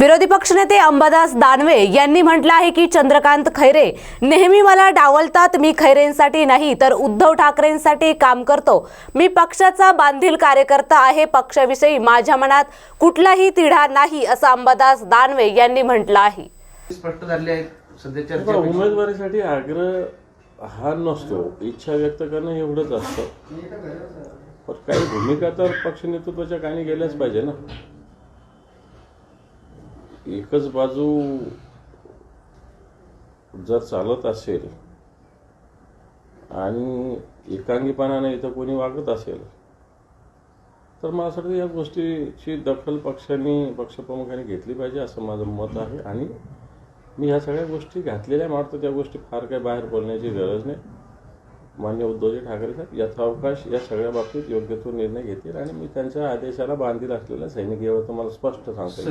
विरोधी पक्षनेते अंबादास दानवे यांनी म्हटलं आहे की चंद्रकांत खैरे नेहमी मला डावलतात मी खैरेंसाठी नाही तर उद्धव ठाकरेंसाठी काम करतो. मी पक्षाचा बांधील कार्यकर्ता आहे पक्षाविषयी माझ्या मनात कुठलाही तिढा नाही असं अंबादास दानवे यांनी म्हटलं आहे. स्पष्ट झाले उमेदवारीसाठी आग्रह हा नसतो इच्छा व्यक्त करणं एवढंच असतं. पण काही भूमिका तर पक्ष नेतृत्वाच्या काही गेल्याच पाहिजे ना. एकच बाजू जर चालत असेल आणि एकांगीपणाने इथं कोणी वागत असेल तर मला असं वाटतं या गोष्टीची दखल पक्षांनी पक्षप्रमुखांनी घेतली पाहिजे असं माझं मत आहे. आणि मी ह्या सगळ्या गोष्टी घातलेल्या आहे. वाटतं त्या गोष्टी फार काही बाहेर बोलण्याची गरज नाही. मान्य उद्धवजी ठाकरे साहेब यथावकाश या सगळ्या बाबतीत योग्य तो निर्णय घेतील. आणि मी त्यांच्या आदेशाला बांधील असलेल्या सैनिक यावर तुम्हाला स्पष्ट सांगतो